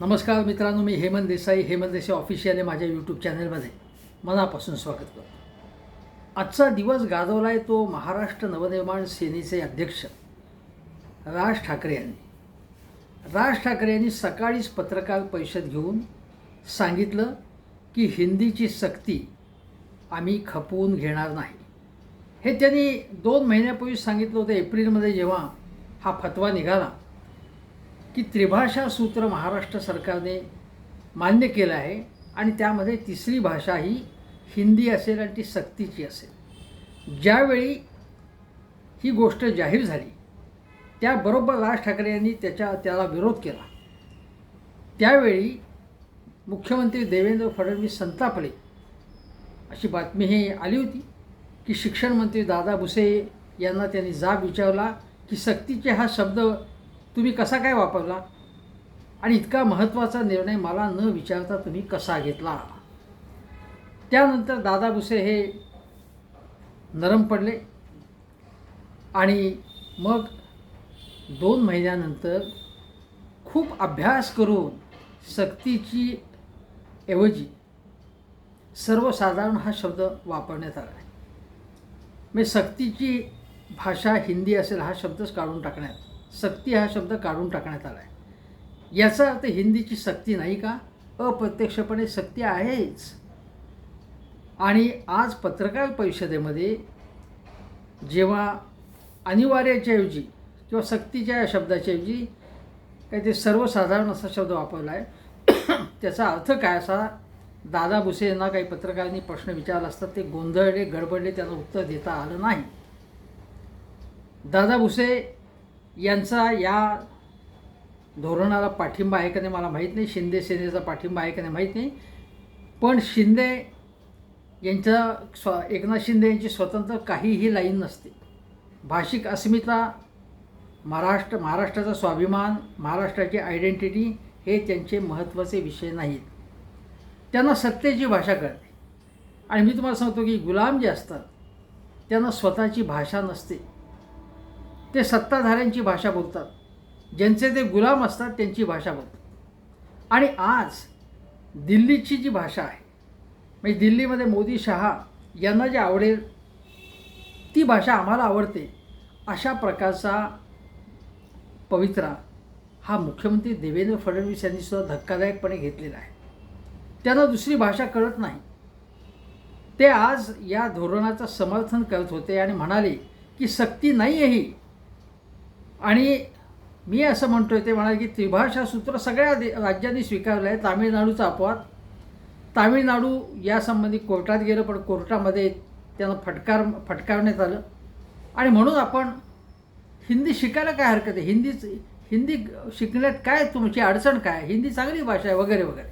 नमस्कार मित्रांनो मी हेमंत देसाई हेमंत देसाई ऑफिशियल माझ्या यूट्यूब चॅनलमध्ये मनापासून स्वागत करतो. आजचा दिवस गाजवला आहे तो महाराष्ट्र नवनिर्माण सेनेचे अध्यक्ष राज ठाकरे यांनी. राज ठाकरे यांनी सकाळीच पत्रकार परिषद घेऊन सांगितलं की हिंदीची सक्ती आम्ही खपवून घेणार नाही. हे त्यांनी दोन महिन्यापूर्वी सांगितलं होतं एप्रिलमध्ये जेव्हा हा फतवा निघाला की त्रिभाषा सूत्र महाराष्ट्र सरकारने मान्य केलं आहे आणि त्यामध्ये तिसरी भाषा ही हिंदी असेल आणि ती सक्तीची असेल. ज्यावेळी ही गोष्ट जाहीर झाली त्याबरोबर राज ठाकरे यांनी त्याच्या त्याला विरोध केला. त्यावेळी मुख्यमंत्री देवेंद्र फडणवीस संतापले. अशी बातमी ही आली होती की शिक्षण मंत्री दादा भुसे यांना त्यांनी जाब विचारला की सक्तीचे हा शब्द तुम्ही कसा काय वापरला? आणि इतका महत्त्वाचा निर्णय मला न विचारता तुम्ही कसा घेतला? त्यानंतर दादा भुसे हे नरम पडले. आणि मग दोन महिन्यानंतर खूप अभ्यास करून सक्तीची ऐवजी सर्वसाधारण हा शब्द वापरण्यात आला. आहे म्हणजे सक्तीची भाषा हिंदी असेल हा शब्दच काढून टाकण्यात. सक्ती हा शब्द काढून टाकण्यात आला आहे याचा अर्थ हिंदीची सक्ती नाही का? अप्रत्यक्षपणे सक्ती आहेच. आणि आज पत्रकार परिषदेमध्ये जेव्हा अनिवार्याच्याऐवजी किंवा सक्तीच्या या शब्दाच्या काही ते सर्वसाधारण असा शब्द वापरला आहे त्याचा अर्थ काय असा? दादा भुसे यांना काही पत्रकारांनी प्रश्न विचारला असतात ते गोंधळले गडबडले त्यांना उत्तर देता आलं नाही. दादा भुसे यांचा या धोरणाला पाठिंबा आहे का नाही मला माहीत नाही. शिंदे सेनेचा पाठिंबा आहे का नाही माहीत नाही. पण शिंदे यांच्या स्व एकनाथ शिंदे यांची स्वतंत्र काहीही लाईन नसते. भाषिक अस्मिता महाराष्ट्र महाराष्ट्राचा स्वाभिमान महाराष्ट्राची आयडेंटिटी हे त्यांचे महत्त्वाचे विषय नाहीत. त्यांना सत्तेची भाषा कळते. आणि मी तुम्हाला सांगतो की गुलाम जे असतात त्यांना स्वतःची भाषा नसते. ते सत्ताधाऱ्यांची भाषा बोलतात. ज्यांचे ते गुलाम असतात त्यांची भाषा बोलतात. आणि आज दिल्लीची जी भाषा आहे म्हणजे दिल्लीमध्ये मोदी शहा यांना जे आवडेल ती भाषा आम्हाला आवडते अशा प्रकारचा पवित्रा हा मुख्यमंत्री देवेंद्र फडणवीस यांनी सुद्धा धक्कादायकपणे घेतलेला आहे. त्यांना दुसरी भाषा कळत नाही. ते आज या धोरणाचं समर्थन करत होते आणि म्हणाले की सक्ती नाही आहे ही. आणि मी असं म्हणतो आहे ते म्हणाले की त्रिभाषा सूत्र सगळ्या दे राज्यांनी स्वीकारलं आहे. तामिळनाडूचा अपवाद. तामिळनाडू यासंबंधी कोर्टात गेलं पण कोर्टामध्ये त्यांना फटकार फटकारण्यात आलं. आणि म्हणून आपण हिंदी शिकायला काय हरकत आहे? हिंदीच हिंदी शिकण्यात काय तुमची अडचण काय? हिंदी चांगली भाषा आहे वगैरे वगैरे.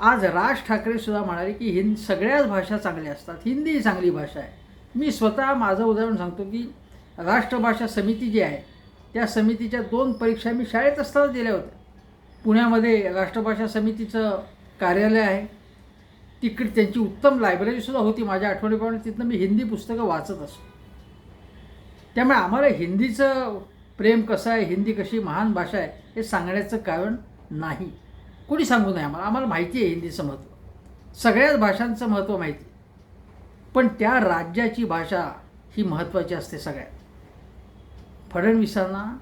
आज राज ठाकरेसुद्धा म्हणाले की हिंद सगळ्याच भाषा चांगल्या असतात. हिंदी ही चांगली भाषा आहे. मी स्वतः माझं उदाहरण सांगतो की राष्ट्रभाषा समिती जी आहे त्या समितीच्या दोन परीक्षा मी शाळेत असताना दिल्या होत्या. पुण्यामध्ये राष्ट्रभाषा समितीचं कार्यालय आहे. तिकडे त्यांची उत्तम लायब्ररीसुद्धा होती माझ्या आठवणीप्रमाणे. तिथनं मी हिंदी पुस्तकं वाचत असतो. त्यामुळे आम्हाला हिंदीचं प्रेम कसं आहे हिंदी कशी महान भाषा आहे हे सांगण्याचं कारण नाही. कोणी सांगू नये आम्हाला. आम्हाला माहिती आहे हिंदीचं महत्त्व. सगळ्याच भाषांचं महत्त्व माहिती पण त्या राज्याची भाषा ही महत्त्वाची असते सगळ्यात. फडणवीसांना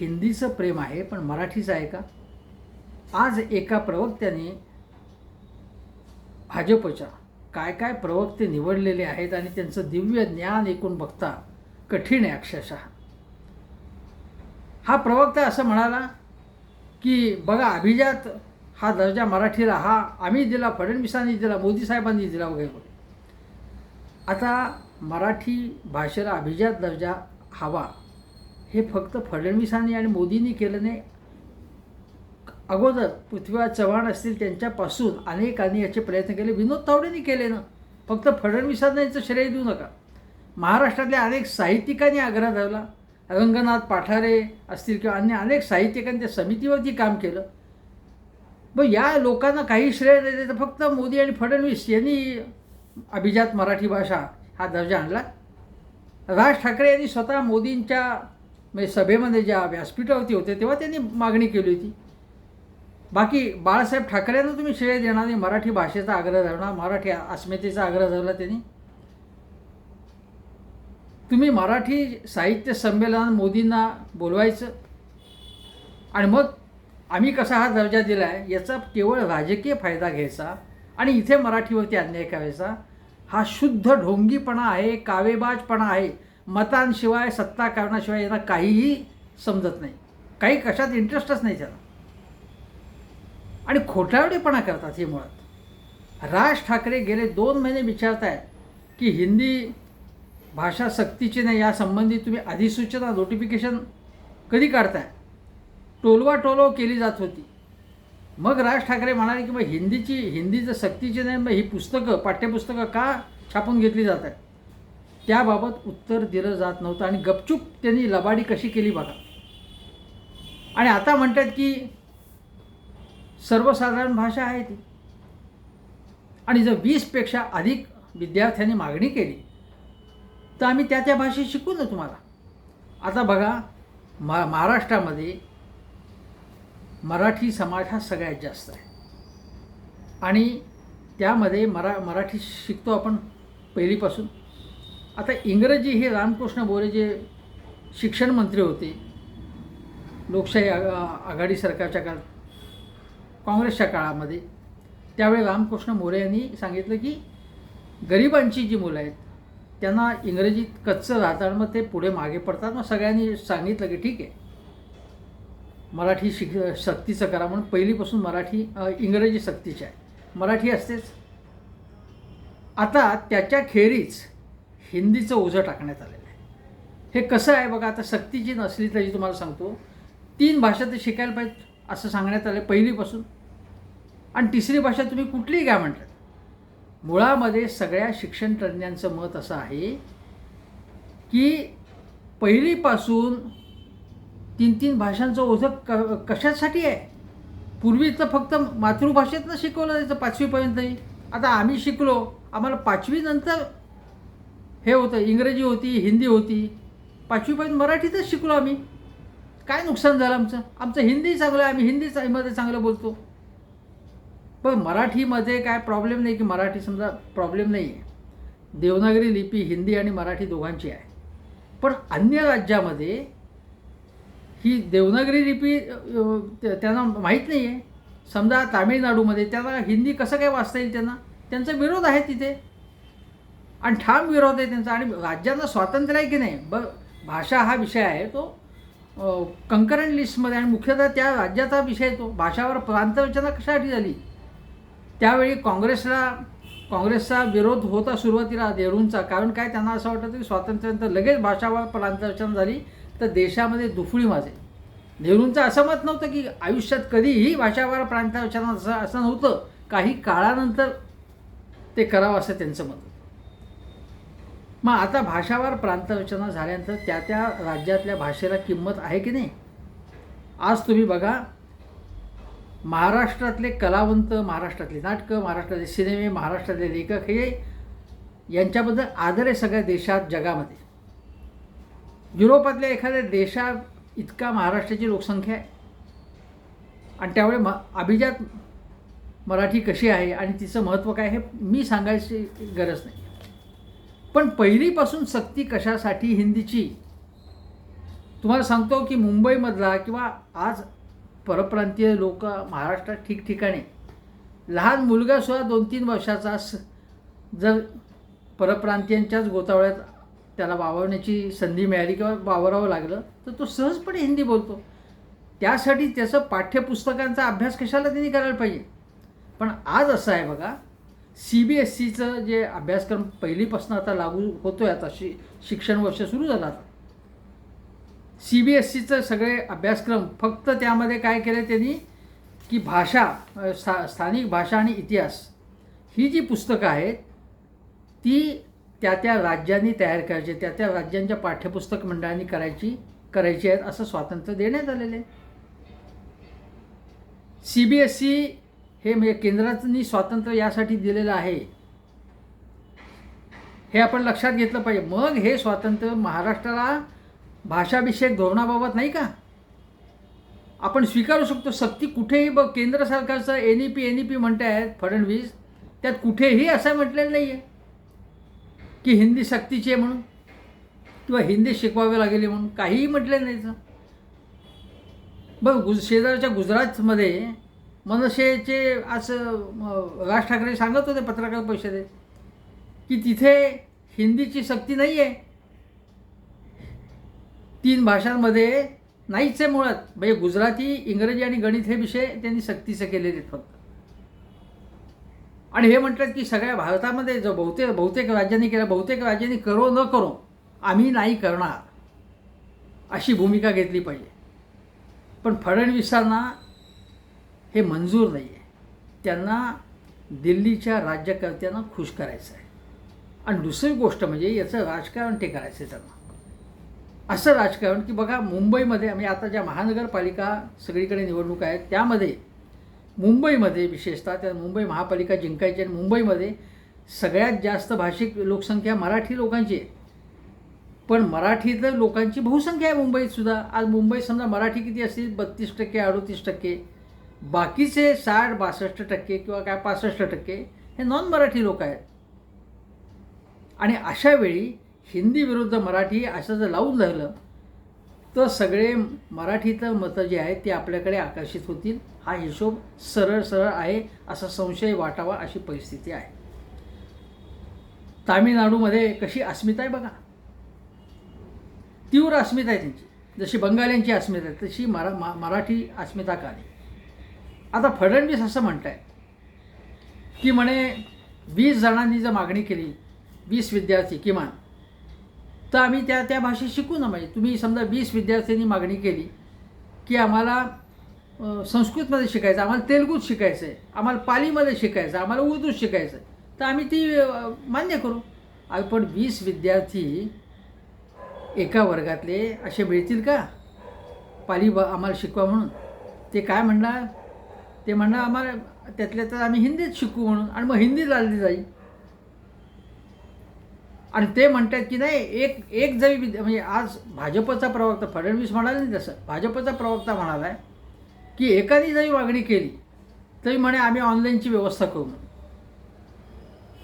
हिंदीचं प्रेम आहे पण मराठीचं आहे का? आज एका प्रवक्त्याने भाजपच्या काय काय प्रवक्ते निवडलेले आहेत आणि त्यांचं दिव्य ज्ञान ऐकून बघता कठीण आहे अक्षरशः. हा प्रवक्ता असं म्हणाला की बघा अभिजात हा दर्जा मराठीला हा आम्ही दिला फडणवीसांनी दिला मोदी साहेबांनी दिला वगैरे वगैरे. आता मराठी भाषेला अभिजात दर्जा हवा. हे फक्त फडणवीसांनी आणि मोदींनी केलं नाही. अगोदर पृथ्वीराज चव्हाण असतील त्यांच्यापासून अनेकांनी याचे प्रयत्न केले. विनोद तावडेंनी केले ना. फक्त फडणवीसांना याचं श्रेय देऊ नका. महाराष्ट्रातल्या अनेक साहित्यिकांनी आग्रह धरला. रंगनाथ पाठारे असतील किंवा अन्य अनेक साहित्यिकांनी त्या समितीवरती काम केलं. मग या लोकांना काही श्रेय नाही देतं फक्त मोदी आणि फडणवीस यांनी अभिजात मराठी भाषा हा दर्जा आणला. राज ठाकरे यांनी स्वतः मोदींच्या म्हणजे सभेमध्ये ज्या व्यासपीठावरती होते तेव्हा त्यांनी मागणी केली होती. बाकी बाळासाहेब ठाकरेंना तुम्ही श्रेय देणार नाही मराठी भाषेचा आग्रह धरणार मराठी अस्मितेचा आग्रह धरला त्यांनी. तुम्ही मराठी साहित्य संमेलनात मोदींना बोलवायचं. आणि मग आम्ही कसा हा दर्जा दिला आहे याचा केवळ राजकीय फायदा घ्यायचा आणि इथे मराठीवरती अन्याय करायचा हा शुद्ध ढोंगीपणा आहे कावेबाजपणा आहे. मतांशिवाय सत्ता कारणाशिवाय यांना काहीही समजत नाही. काही कशात इंटरेस्टच नाही त्याला. आणि खोटारडेपणा करतात हे मुळात. राज ठाकरे गेले दोन महिने विचारत आहेत की हिंदी भाषा सक्तीची नाही यासंबंधी तुम्ही अधिसूचना नोटिफिकेशन कधी काढताय? टोलवा टोलव केली जात होती. मग राज ठाकरे म्हणाले की मग हिंदीची हिंदी जर सक्तीची नाही मग ही पुस्तकं पाठ्यपुस्तकं का छापून घेतली जात आहेत त्याबाबत उत्तर दिलं जात नव्हतं आणि गपचूप त्यांनी लबाडी कशी केली बघा. आणि आता म्हणतात की सर्वसाधारण भाषा आहे ती. आणि जर वीसपेक्षा अधिक विद्यार्थ्यांनी मागणी केली तर आम्ही त्या त्या भाषेत शिकू ना तुम्हाला. आता बघा मा महाराष्ट्रामध्ये मराठी समाज हा सगळ्यात जास्त आहे. आणि त्यामध्ये मरा मराठी शिकतो आपण पहिलीपासून. आता इंग्रजी हे रामकृष्ण बोरे जे शिक्षण मंत्री होते लोकशाही आघा- आघाडी सरकारच्या काळात काँग्रेसच्या काळामध्ये त्यावेळी रामकृष्ण मोरे यांनी सांगितलं की गरिबांची जी मुलं आहेत त्यांना इंग्रजीत कच्चं राहतात मग ते पुढे मागे पडतात. मग सगळ्यांनी सांगितलं की ठीक आहे. मराठी शिक सक्तीचं करा म्हणून पहिलीपासून मराठी इंग्रजी सक्तीची आहे. मराठी असतेच. आता त्याच्या खेरीज हिंदीचं ओझं टाकण्यात आलेलं आहे. हे कसं आहे बघा आता सक्तीची नसली तरी तुम्हाला सांगतो तीन भाषा ते शिकायला पाहिजे असं सांगण्यात आलं पहिलीपासून. आणि तिसरी भाषा तुम्ही कुठलीही घ्या म्हटलं. मुळामध्ये सगळ्या शिक्षण तज्ज्ञांचं मत असं आहे की पहिलीपासून तीन तीन भाषांचं ओझं क कशासाठी आहे? पूर्वी तर फक्त मातृभाषेतनं शिकवलं जायचं पाचवीपर्यंतही. आता आम्ही शिकलो आम्हाला पाचवीनंतर हे होतं इंग्रजी होती हिंदी होती. पाचवीपर्यंत मराठीतच शिकलो आम्ही. काय नुकसान झालं आमचं? आमचं हिंदी चांगलं आहे आम्ही हिंदीमध्ये चांगलं बोलतो. पण मराठीमध्ये काय प्रॉब्लेम नाही की मराठी समजा प्रॉब्लेम नाही आहे देवनागरी लिपी हिंदी आणि मराठी दोघांची आहे. पण अन्य राज्यामध्ये ही देवनागरी लिपी त्यांना माहीत नाही आहे समजा तामिळनाडूमध्ये त्यांना हिंदी कसं काय वाचता येईल त्यांना? त्यांचा विरोध आहे तिथे. आणि ठाम विरोध आहे त्यांचा. आणि राज्याचं स्वातंत्र्य आहे की नाही? ब भाषा हा विषय आहे तो कंकरंट लिस्टमध्ये आणि मुख्यतः त्या राज्याचा विषय तो. भाषावर प्रांतरचना कशासाठी झाली? त्यावेळी काँग्रेसला काँग्रेसचा विरोध होता सुरुवातीला नेहरूंचा कारण काय? त्यांना असं वाटतं की स्वातंत्र्यानंतर लगेच भाषावर प्रांतरचना झाली तर देशामध्ये दुफळी माझे नेहरूंचं असं मत नव्हतं की आयुष्यात कधीही भाषावर प्रांतरचना असं असं नव्हतं. काही काळानंतर ते करावं असं त्यांचं मत मग आता भाषावार प्रांतरचना झाल्यानंतर त्या त्या राज्यातल्या भाषेला किंमत आहे की नाही? आज तुम्ही बघा महाराष्ट्रातले कलावंत महाराष्ट्रातले नाटकं महाराष्ट्रातले सिनेमे महाराष्ट्रातले लेखक हे यांच्याबद्दल आदर आहे सगळ्या देशात जगामध्ये. युरोपातल्या एखाद्या देशात इतका महाराष्ट्राची लोकसंख्या आहे. आणि त्यामुळे म अभिजात मराठी कशी आहे आणि तिचं महत्त्व काय हे मी सांगायची गरज नाही. पण पहिलीपासून सक्ती कशासाठी हिंदीची? तुम्हाला सांगतो की मुंबईमधला किंवा आज परप्रांतीय लोक महाराष्ट्रात ठिकठिकाणी लहान मुलगासुद्धा दोन तीन वर्षाचा स जर परप्रांतीयांच्याच गोतावळ्यात त्याला वावरण्याची संधी मिळाली किंवा वावरावं लागलं तर तो सहजपणे हिंदी बोलतो. त्यासाठी त्याचं पाठ्यपुस्तकांचा अभ्यास कशाला त्यांनी करायला पाहिजे? पण आज असं आहे बघा सी बी एस सीचं जे अभ्यासक्रम पहिलीपासून आता लागू होतो आहे आता शि शिक्षण वर्ष सुरू झालं आता. सी बी एस सीचं सगळे अभ्यासक्रम फक्त त्यामध्ये काय केलं त्यांनी की भाषा स्था स्थानिक भाषा आणि इतिहास ही जी पुस्तकं आहेत ती त्या त्या राज्यांनी तयार करायची त्या त्या राज्यांच्या पाठ्यपुस्तक मंडळांनी करायची करायची आहेत असं स्वातंत्र्य देण्यात आलेलं आहे. सी बी एस सी हे म्हणजे केंद्रानी स्वातंत्र्य यासाठी दिलेलं आहे. हे आपण लक्षात घेतलं पाहिजे. मग हे स्वातंत्र्य महाराष्ट्राला भाषाभिषेक धोरणाबाबत नाही का? आपण स्वीकारू शकतो. सक्ती कुठेही बघ केंद्र सरकारचं N E P N E P म्हणते आहेत फडणवीस. त्यात कुठेही असं म्हटलेलं नाही आहे की हिंदी सक्तीची आहे म्हणून. किंवा हिंदी शिकवावी लागेल म्हणून. काहीही म्हटलेलं नाही तर बघ गुज शेजारच्या गुजरातमध्ये मनसेचे आज राज ठाकरे सांगत होते पत्रकार परिषदेत की तिथे हिंदीची सक्ती नाही आहे तीन भाषांमध्ये नाहीच आहे मुळात. म्हणजे गुजराती इंग्रजी आणि गणित हे विषय त्यांनी सक्तीचे केलेले आहेत फक्त. आणि हे म्हणतात की सगळ्या भारतामध्ये जो बहुतेक बहुतेक राज्यांनी केलं बहुतेक राज्यांनी करो न करो आम्ही नाही करणार. अशी भूमिका घेतली पाहिजे. पण फडणवीसांना हे मंजूर नाही आहे त्यांना दिल्लीच्या राज्यकर्त्यांना खुश करायचं आहे. आणि दुसरी गोष्ट म्हणजे याचं राजकारण ते करायचं आहे त्यांना. असं राजकारण की बघा मुंबईमध्ये आम्ही आता ज्या महानगरपालिका सगळीकडे निवडणूक आहेत त्यामध्ये मुंबईमध्ये विशेषतः त्या मुंबई महापालिका जिंकायची आणि मुंबईमध्ये सगळ्यात जास्त भाषिक लोकसंख्या मराठी लोकांची आहे. पण मराठीत लोकांची बहुसंख्या आहे मुंबईत सुद्धा. आज मुंबईत समजा मराठी किती असतील? बत्तीस टक्के अडोतीस टक्के. बाकीचे साठ बासष्ट टक्के किंवा काय पासष्ट टक्के हे नॉन मराठी लोक आहेत. आणि अशा वेळी हिंदी विरुद्ध मराठी असं जर लावून झालं तर सगळे मराठीतलं मतं जे आहेत ते आपल्याकडे आकर्षित होतील. हा हिशोब सरळ सरळ आहे असा संशय वाटावा अशी परिस्थिती आहे. तामिळनाडूमध्ये कशी अस्मिता आहे बघा. तीव्र अस्मिता आहे त्यांची. जशी बंगाल्यांची अस्मिता आहे तशी मरा मराठी अस्मिता का नाही आता फडणवीस असं म्हणत आहे की म्हणे वीस जणांनी जर मागणी केली वीस विद्यार्थी किमान तर आम्ही त्या त्या भाषेत शिकू ना म्हणजे. तुम्ही समजा वीस विद्यार्थ्यांनी मागणी केली की आम्हाला संस्कृतमध्ये शिकायचं आम्हाला तेलगूत शिकायचं आहे आम्हाला पालीमध्ये शिकायचं आम्हाला उर्दूत शिकायचं आहे तर आम्ही ती मान्य करू. पण वीस विद्यार्थी एका वर्गातले असे मिळतील का? पाली ब आम्हाला शिकवा म्हणून. ते काय म्हणणार? ते म्हणणं आम्हाला त्यातल्या तर आम्ही हिंदीत शिकू म्हणून आणि मग हिंदी लावली जाईल. आणि ते म्हणतात की नाही एक एक जरी विद्या म्हणजे आज भाजपचा प्रवक्ता फडणवीस म्हणाले नाही तसं भाजपचा प्रवक्ता म्हणाला आहे की एकाने जरी मागणी केली तरी म्हणे आम्ही ऑनलाईनची व्यवस्था करू म्हणून.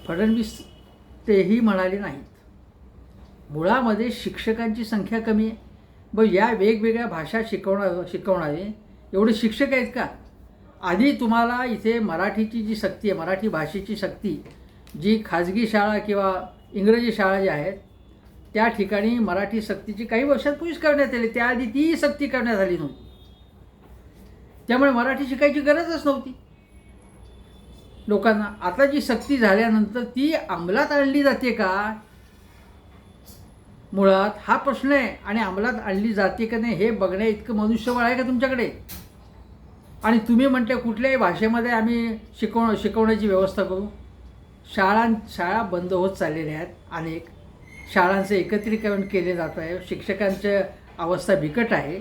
फडणवीस तेही म्हणाले नाहीत. मुळामध्ये शिक्षकांची संख्या कमी आहे. मग या वेगवेगळ्या भाषा शिकवणार शिकवणारे एवढे शिक्षक आहेत का? आधी तुम्हाला इथे मराठीची जी सक्ती आहे मराठी भाषेची सक्ती जी खाजगी शाळा किंवा इंग्रजी शाळा ज्या आहेत त्या ठिकाणी मराठी सक्तीची काही वर्षांपूर्वीच करण्यात आली. त्याआधी तीही सक्ती करण्यात आली नव्हती. त्यामुळे मराठी शिकायची गरजच नव्हती. लोकांना आता जी सक्ती झाल्यानंतर ती अंमलात आणली जाते का? मुळात हा प्रश्न आहे आणि अंमलात आणली जाते का नाही हे बघण्या इतकं मनुष्यबळ आहे का तुमच्याकडे? आणि तुम्ही म्हणते कुठल्याही भाषेमध्ये आम्ही शिकव शिकवण्याची व्यवस्था करू. शाळां शाळा बंद होत चाललेल्या आहेत. अनेक शाळांचं एकत्रीकरण केले जात आहे. शिक्षकांची अवस्था बिकट आहे.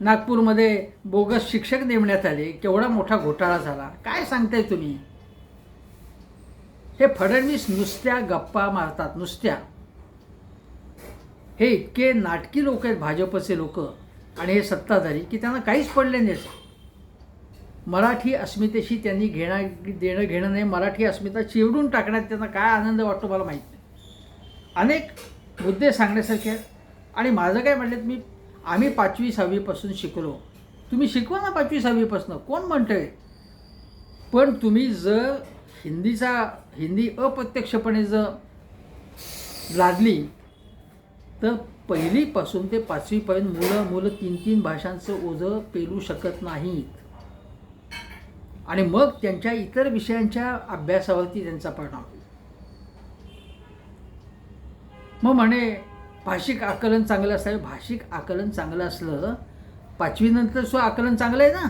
नागपूरमध्ये बोगस शिक्षक नेमण्यात आले. केवढा मोठा घोटाळा झाला. काय सांगताय तुम्ही? हे फडणवीस नुसत्या गप्पा मारतात नुसत्या. हे इतके नाटकी लोक आहेत भाजपचे लोक. आणि हे सत्ताधारी की त्यांना काहीच पडले नाही मराठी अस्मितेशी त्यांनी घेणं देणं घेणं नाही. मराठी अस्मिता चिवडून टाकण्यात त्यांना काय आनंद वाटतो मला माहीत नाही. अनेक मुद्दे सांगण्यासारखे आहेत. आणि माझं काय म्हटलं मी आम्ही पाचवी सहावीपासून शिकलो. तुम्ही शिकवा ना पाचवी सहावीपासून कोण म्हणतं आहे पण तुम्ही जर हिंदीचा हिंदी अप्रत्यक्षपणे जर लादली तर पहिलीपासून ते पाचवीपर्यंत मुलं मुलं तीन तीन भाषांचं ओझं पेलू शकत नाहीत. आणि मग त्यांच्या इतर विषयांच्या अभ्यासावरती त्यांचा परिणाम होईल. मग म्हणे भाषिक आकलन चांगलं असावे. भाषिक आकलन चांगलं असलं पाचवीनंतर सुद्धा आकलन चांगलं आहे ना?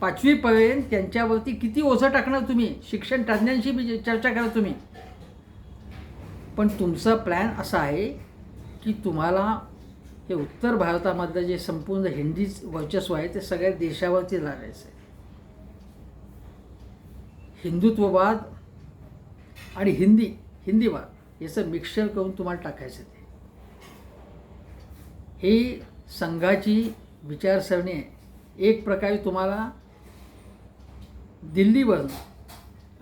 पाचवीपर्यंत त्यांच्यावरती किती ओझं टाकणार तुम्ही? शिक्षण तज्ज्ञांशी बी चर्चा करा तुम्ही. पण तुमचा प्लॅन असा आहे की तुम्हाला हे उत्तर भारतामधलं जे संपूर्ण हिंदीच वर्चस्व आहे ते सगळ्या देशावरती लागायचं आहे. हिंदुत्ववाद आणि हिंदी हिंदीवाद याचं मिक्सचर करून तुम्हाला टाकायचं ते. ही संघाची विचारसरणी आहे. एक प्रकारे तुम्हाला दिल्लीवरून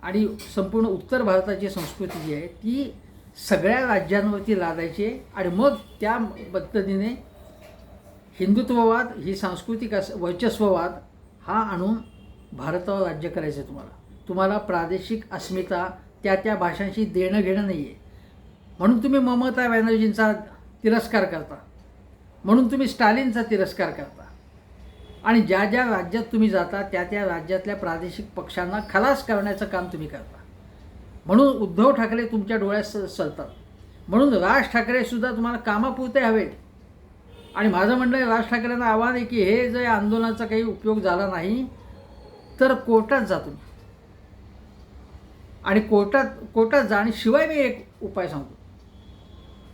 आणि संपूर्ण उत्तर भारताची संस्कृती जी आहे ती सगळ्या राज्यांवरती लादायचे आणि मग त्या पद्धतीने हिंदुत्ववाद ही सांस्कृतिक अस वर्चस्ववाद हा आणून भारतावर राज्य करायचं आहे तुम्हाला. तुम्हाला प्रादेशिक अस्मिता त्या त्या भाषांशी देणं घेणं नाही आहे म्हणून तुम्ही ममता बॅनर्जींचा तिरस्कार करता. म्हणून तुम्ही स्टालिनचा तिरस्कार करता. आणि ज्या ज्या राज्यात तुम्ही जाता त्या त्या राज्यातल्या प्रादेशिक पक्षांना खलास करण्याचं काम तुम्ही करता. म्हणून उद्धव ठाकरे तुमच्या डोळ्यात स म्हणून राज ठाकरेसुद्धा तुम्हाला कामापुरते हवेत. आणि माझं म्हणणं आहे राज ठाकरेंना आव्हान आहे की हे जर आंदोलनाचा काही उपयोग झाला नाही तर कोर्टात जा तुम्ही. आणि कोर्टात कोर्टात जा आणि शिवाय मी एक उपाय सांगतो.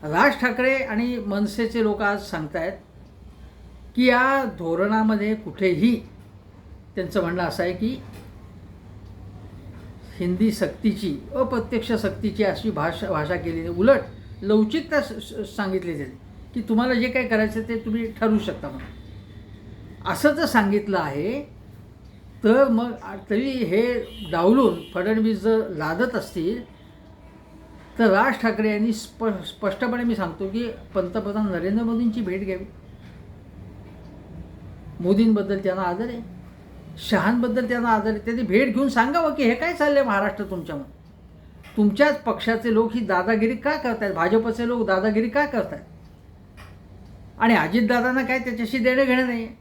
राज ठाकरे आणि मनसेचे लोक आज सांगतायत की या धोरणामध्ये कुठेही त्यांचं म्हणणं असं आहे की हिंदी सक्तीची अप्रत्यक्ष सक्तीची अशी भाषा भाषा केली उलट लवचिकता स- सांगितली त्यांनी की तुम्हाला जे काय करायचं ते तुम्ही ठरवू शकता म्हणून. असं जर सांगितलं आहे तर मग तरी हे डावलून फडणवीस जर लादत असतील तर राज ठाकरे यांनी स्प स्पष्टपणे मी सांगतो की पंतप्रधान नरेंद्र मोदींची भेट घ्यावी. मोदींबद्दल त्यांना आदर आहे. शहांबद्दल त्यांना आदर त्यांनी भेट घेऊन सांगावं की हे काय चाललं आहे महाराष्ट्र तुमच्यामध्ये तुमच्याच पक्षाचे लोक ही दादागिरी का करतायत? भाजपचे लोक दादागिरी का करतायत? आणि अजितदादांना काय त्याच्याशी देणं घेणं नाही आहे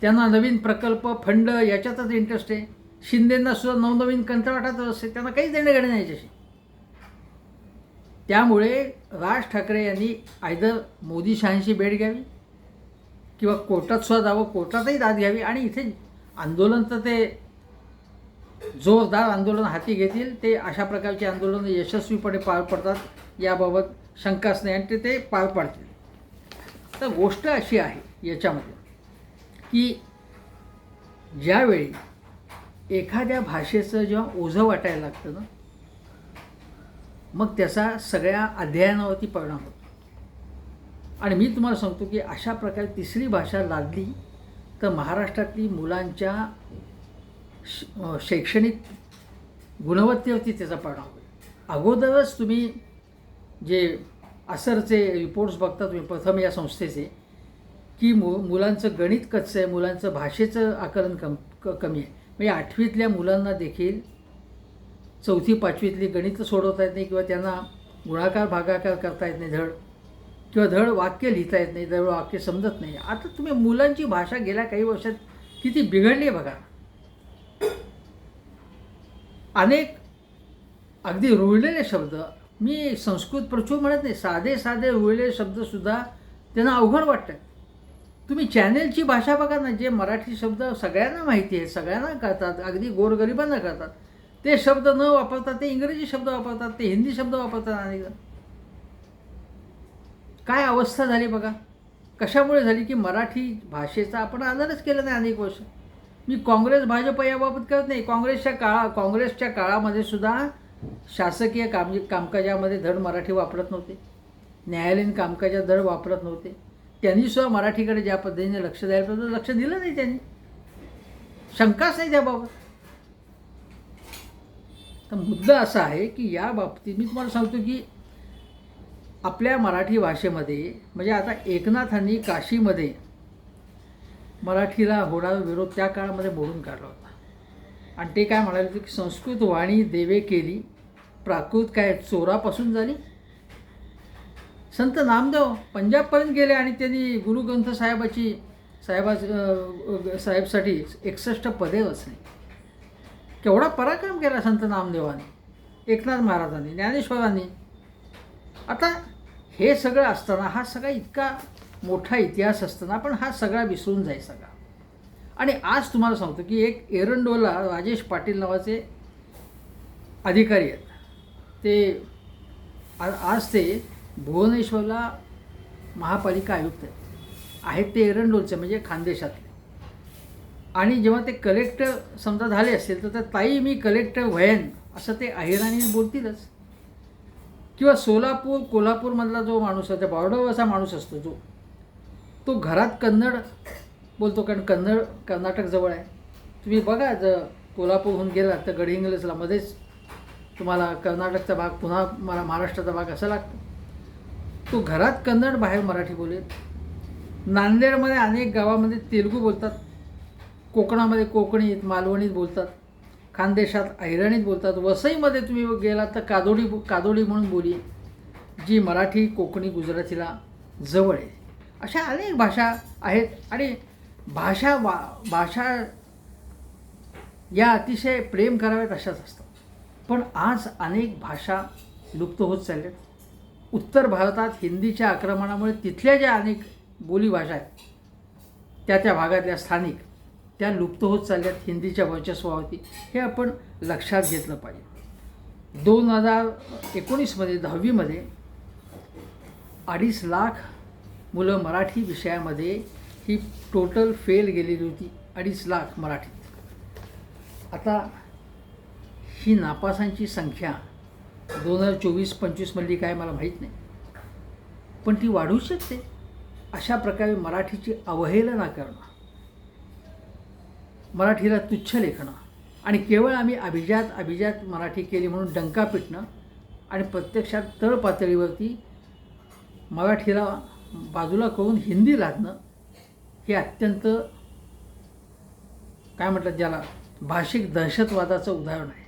त्यांना नवीन प्रकल्प फंड याच्यातच इंटरेस्ट आहे. शिंदेंना सुद्धा नवनवीन कंत्राटातच असते. त्यांना काहीच देणं घेणं नाही याच्याशी. त्यामुळे राज ठाकरे यांनी आयदर मोदी शहांशी भेट घ्यावी. किंवा कोर्टात सुद्धा जावं कोर्टातही दाद घ्यावी आणि इथे आंदोलन तर ते जोरदार आंदोलन हाती घेतील ते अशा प्रकारचे आंदोलन यशस्वीपणे पार पडतात याबाबत शंकाच नाही आणि ते ते पार पाडतील. तर गोष्ट अशी आहे याच्यामध्ये की ज्यावेळी एखाद्या भाषेचं जेव्हा ओझं वाटायला लागतं ना मग त्याचा सगळ्या अध्ययनावरती परिणाम होतो. आणि मी तुम्हाला सांगतो की अशा प्रकारे तिसरी भाषा लादली तर महाराष्ट्रातली मुलांच्या श शैक्षणिक गुणवत्तेवरती त्याचा परिणाम होईल. अगोदरच तुम्ही जे असरचे रिपोर्ट्स बघता तुम्ही प्रथम या संस्थेचे की मु मुलांचं गणित कच्चं आहे मुलांचं भाषेचं आकलन कम क कमी आहे. म्हणजे आठवीतल्या मुलांना देखील चौथी पाचवीतली गणित सोडवता येत नाही किंवा त्यांना गुणाकार भागाकार करता येत नाही धड किंवा धड वाक्य लिहिता येत नाही धड वाक्य समजत नाही. आता तुम्ही मुलांची भाषा गेल्या काही वर्षात किती बिघडली आहे बघा. अनेक अगदी रुळलेले शब्द मी संस्कृत प्रचूर म्हणत नाही साधे साधे रुळलेले शब्दसुद्धा त्यांना अवघड वाटतात. तुम्ही चॅनेलची भाषा बघा ना जे मराठी शब्द सगळ्यांना माहिती आहे सगळ्यांना कळतात अगदी गोरगरिबांना कळतात. ते शब्द न वापरता ते इंग्रजी शब्द वापरतात ते हिंदी शब्द वापरतात आणि काय अवस्था झाली बघा? कशामुळे झाली की मराठी भाषेचा आपण आदरच केला नाही अनेक वर्ष? मी काँग्रेस भाजप याबाबत करत नाही. काँग्रेसच्या काळा काँग्रेसच्या काळामध्ये सुद्धा शासकीय काम कामकाजामध्ये धड मराठी वापरत नव्हते. न्यायालयीन कामकाजात धड वापरत नव्हते. त्यांनी सुद्धा मराठीकडे ज्या पद्धतीने लक्ष द्यायला पाहिजे लक्ष दिलं नाही त्यांनी. शंकाच नाही त्याबाबत. तर मुद्दा असा आहे की या बाबतीत मी तुम्हाला सांगतो की आपल्या मराठी भाषेमध्ये म्हणजे आता एकनाथांनी काशीमध्ये मराठीला होणारा विरोध त्या काळामध्ये मोडून काढला होता. आणि ते काय म्हणाले होते की संस्कृत वाणी देवे केली प्राकृत काय चोरापासून झाली? संत नामदेव पंजाबपर्यंत गेले आणि त्यांनी गुरुग्रंथ साहेबाची साहेबा साहेबसाठी एकसष्ट पदे रचली. केवढा पराक्रम केला संत नामदेवाने एकनाथ महाराजांनी ज्ञानेश्वरांनी. आता हे सगळं असताना हा सगळा इतका मोठा इतिहास असताना पण हा सगळा विसरून जाईल सगळा. आणि आज तुम्हाला सांगतो की एक एरंडोला राजेश पाटील नावाचे अधिकारी आहेत. ते आज ते भुवनेश्वरला महापालिका आयुक्त आहेत. आहेत ते एरंडोलचे म्हणजे खानदेशातले. आणि जेव्हा ते कलेक्टर समजा झाले असेल तर ताई मी कलेक्टर व्हयन असं ते अहिराणी बोलतीलच. किंवा सोलापूर कोल्हापूरमधला जो माणूस आहे त्या असा माणूस असतो जो तो घरात कन्नड बोलतो कारण कन्नड कर्नाटक जवळ आहे. तुम्ही बघा जर कोल्हापूरहून गेला तर गडहिंग्लजला मध्येच तुम्हाला कर्नाटकचा भाग पुन्हा मला महाराष्ट्राचा भाग असा लागतो. तो घरात कन्नड बाहेर मराठी बोलेल. नांदेडमध्ये अनेक गावामध्ये तेलुगू बोलतात. कोकणामध्ये कोकणीत मालवणीत बोलतात. खानदेशात ऐरणीत बोलतात वसईमध्ये तुम्ही गेलात तर कादोडी कादोडी म्हणून बोली जी मराठी कोकणी गुजरातीला जवळ आहे. अशा अनेक भाषा आहेत आणि भाषा वा भाषा या अतिशय प्रेम कराव्यात अशाच असतात. पण आज अनेक भाषा लुप्त होत चालल्यात. उत्तर भारतात हिंदीच्या आक्रमणामुळे तिथल्या ज्या अनेक बोलीभाषा आहेत त्या त्या भागातल्या स्थानिक त्या लुप्त होत चालल्यात हिंदीच्या वर्चस्वावरती. हे आपण लक्षात घेतलं पाहिजे. दोन हजार एकोणीसमध्ये दहावीमध्ये अडीच लाख मुलं मराठी विषयामध्ये ही टोटल फेल गेलेली होती अडीच लाख मराठीत. आता ही नापासांची संख्या दोन हजार चोवीस पंचवीसमधली काय मला माहीत नाही. पण ती वाढू शकते. अशा प्रकारे मराठीची अवहेलना करणं. मराठीला तुच्छ लेखणं. आणि केवळ आम्ही अभिजात अभिजात मराठी केली म्हणून डंका पिटणं आणि प्रत्यक्षात तळ पातळीवरती मराठीला बाजूला करून हिंदी लादणं हे अत्यंत काय म्हणतात ज्याला भाषिक दहशतवादाचं उदाहरण आहे.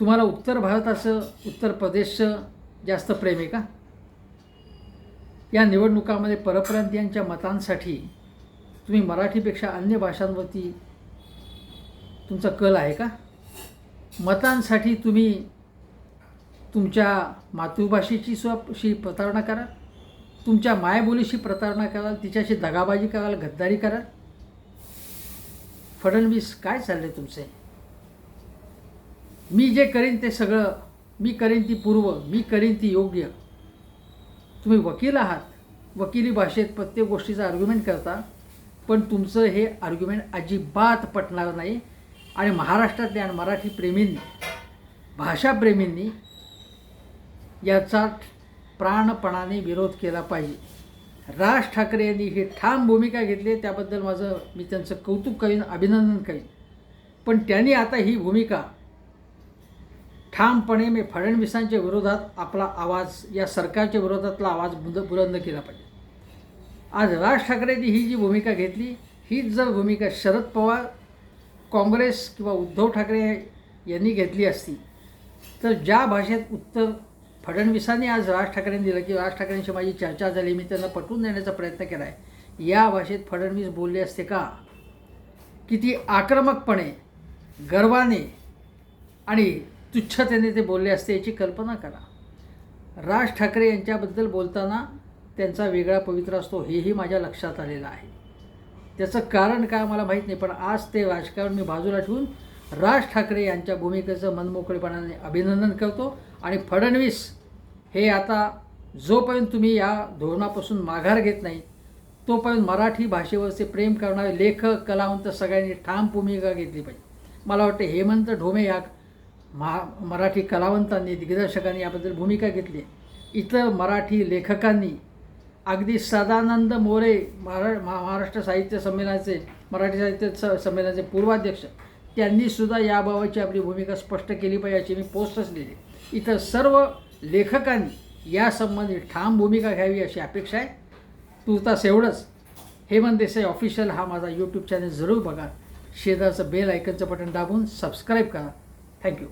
तुम्हाला उत्तर भारताचं उत्तर प्रदेशचं जास्त प्रेम आहे का? या निवडणुकामध्ये परप्रांतीयांच्या मतांसाठी तुम्ही मराठीपेक्षा अन्य भाषांवरती तुमचा कल आहे का? मतांसाठी तुम्ही तुमच्या मातृभाषेची स्वशी प्रतारणा कराल तुमच्या मायबोलीशी प्रतारणा कराल तिच्याशी दगाबाजी कराल गद्दारी कराल? फडणवीस काय चालले तुमचे? मी जे करीन ते सगळं मी करीन ती पूर्व मी करीन ती योग्य. तुम्ही वकील आहात वकिली भाषेत प्रत्येक गोष्टीचा आर्ग्युमेंट करता. पण तुमचं हे आर्ग्युमेंट अजिबात पटणार नाही. आणि महाराष्ट्रातल्या आणि मराठी प्रेमींनी भाषाप्रेमींनी याचा प्राणपणाने विरोध केला पाहिजे. राज ठाकरे यांनी ही ठाम भूमिका घेतली त्याबद्दल माझं मी त्यांचं कौतुक करीन अभिनंदन करीन. पण त्यांनी आता ही भूमिका ठामपणे मी फडणवीसांच्या विरोधात आपला आवाज या सरकारच्या विरोधातला आवाज बुंद बुलंद केला पाहिजे. आज राज ठाकरेंनी ही जी भूमिका घेतली हीच जर भूमिका शरद पवार काँग्रेस किंवा उद्धव ठाकरे यांनी घेतली असती तर ज्या भाषेत उत्तर फडणवीसांनी आज राज ठाकरेंनी दिलं की राज ठाकरेंशी माझी चर्चा झाली मी त्यांना पटवून देण्याचा प्रयत्न केला आहे या भाषेत फडणवीस बोलले असते का? किती आक्रमकपणे गर्वाने आणि तुच्छतेने ते बोलले असते याची कल्पना करा. राज ठाकरे यांच्याबद्दल बोलताना त्यांचा वेगळा पवित्र असतो हेही माझ्या लक्षात आलेलं आहे. त्याचं कारण काय मला माहीत नाही पण आज ते राजकारण मी बाजूला ठेवून राज ठाकरे यांच्या भूमिकेचं मनमोकळेपणाने अभिनंदन करतो. आणि फडणवीस हे आता जोपर्यंत तुम्ही या धोरणापासून माघार घेत नाही तोपर्यंत मराठी भाषेवरचे प्रेम करणारे लेखक कलावंत सगळ्यांनी ठाम भूमिका घेतली पाहिजे. मला वाटतं हेमंत ढोमे या महा मराठी कलावंतांनी दिग्दर्शकांनी याबद्दल भूमिका घेतली इतर मराठी लेखकांनी अगदी सदानंद मोरे महारा महाराष्ट्र साहित्य संमेलनाचे मराठी साहित्य स संमेलनाचे पूर्वाध्यक्ष त्यांनीसुद्धा याबाबतची आपली भूमिका स्पष्ट केली पाहिजे याची मी पोस्टच लिहिली इतर सर्व लेखकांनी यासंबंधी ठाम भूमिका घ्यावी अशी अपेक्षा आहे. तुर्तास एवढंच. हेमंत देसाई ऑफिशियल हा माझा यूट्यूब चॅनल जरूर बघा. शेजारचं बेल ऐकनचं बटन दाबून सबस्क्राईब करा. Thank you